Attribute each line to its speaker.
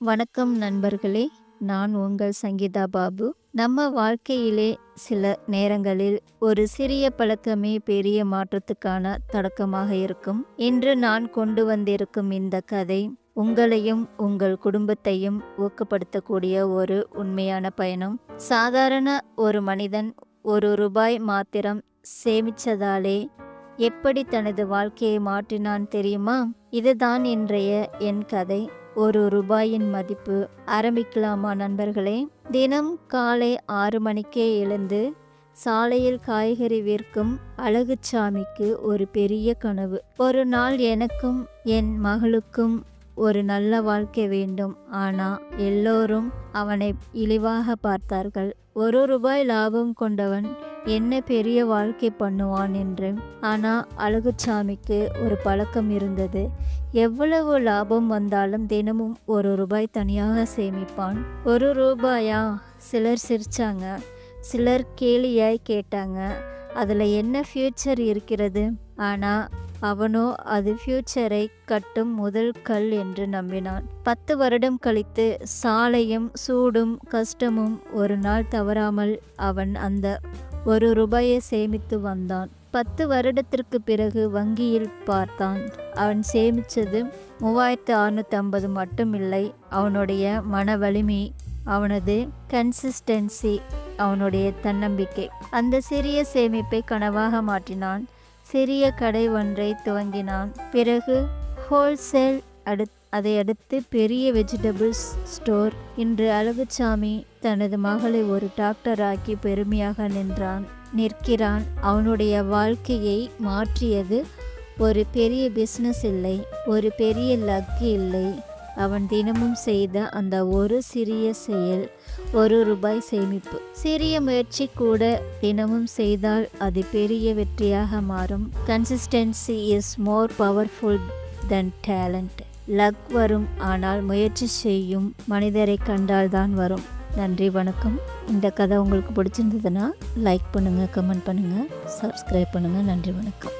Speaker 1: வணக்கம் நண்பர்களே நான் உங்கள் சங்கீதா பாபு. நம்ம வாழ்க்கையிலே சில நேரங்களில் ஒரு சிறிய பழக்கமே பெரிய மாற்றத்துக்கான தொடக்கமாக இருக்கும். இன்று நான் கொண்டு வந்திருக்கும் இந்த கதை உங்களையும் உங்கள் குடும்பத்தையும் ஊக்கப்படுத்தக்கூடிய ஒரு உண்மையான பயணம். சாதாரண ஒரு மனிதன் ஒரு ரூபாய் மாத்திரம் சேமிச்சதாலே எப்படி தனது வாழ்க்கையை மாற்றினான் தெரியுமா? இதுதான் இன்றைய என் கதை. ஒரு ரூபாயின் மதிப்பு. ஆரம்பிக்கலாமா நண்பர்களே? தினம் காலை ஆறு மணிக்கே எழுந்து சாலையில் காய்கறி விற்கும் அழகுச்சாமிக்கு ஒரு பெரிய கனவு. ஒரு நாள் எனக்கும் என் மகளுக்கும் ஒரு நல்ல வாழ்க்கை வேண்டும். ஆனா எல்லோரும் அவனை இழிவாக பார்த்தார்கள். ஒரு ரூபாய் லாபம் கொண்டவன் என்ன பெரிய வாழ்க்கை பண்ணுவான் என்று. ஆனால் அழகுச்சாமிக்கு ஒரு பழக்கம் இருந்தது. எவ்வளவு லாபம் வந்தாலும் தினமும் ஒரு ரூபாய் தனியாக சேமிப்பான். ஒரு ரூபாயா? சிலர் சிரிச்சாங்க. சிலர் கேலியாய் கேட்டாங்க. அதில் என்ன ஃப்யூச்சர் இருக்கிறது? ஆனால் அவனோ அது ஃப்யூச்சரை கட்டும் முதல் கல் என்று நம்பினான். பத்து வருடம் கழித்து சாலையும் சூடும் கஷ்டமும் ஒரு நாள் தவறாமல் அவன் அந்த ஒரு ரூபாயை சேமித்து வந்தான். பத்து வருடத்திற்கு பிறகு வங்கியில் பார்த்தான். அவன் சேமித்தது மூவாயிரத்து அறுநூற்றி ஐம்பது மட்டும் இல்லை. அவனுடைய மன வலிமை அவனது கன்சிஸ்டன்சி அவனுடைய தன்னம்பிக்கை. அந்த சிறிய சேமிப்பை கனவாக மாற்றினான். சிறிய கடை ஒன்றை துவங்கினான். பிறகு ஹோல்சேல் அடு அதை அடுத்து பெரிய வெஜிடபிள்ஸ் ஸ்டோர் இன்று அழகுச்சாமி தனது மகளை ஒரு டாக்டராக்கி பெருமையாக நின்றான். நிற்கிறான். அவனுடைய வாழ்க்கையை மாற்றியது ஒரு பெரிய பிஸ்னஸ் இல்லை ஒரு பெரிய லக்கு இல்லை. அவன் தினமும் செய்த அந்த ஒரு சிறிய செயல் ஒரு ரூபாய் சேமிப்பு. சிறிய முயற்சி கூட தினமும் செய்தால் அது பெரிய வெற்றியாக மாறும். Consistency is more powerful than talent luck வரும் ஆனால் முயற்சி செய்யும் மனிதரை கண்டால்தான் வரும். நன்றி வணக்கம். இந்த கதை உங்களுக்கு பிடிச்சிருந்ததுன்னா லைக் பண்ணுங்கள் கமெண்ட் பண்ணுங்கள் சப்ஸ்கிரைப் பண்ணுங்கள் நன்றி வணக்கம்.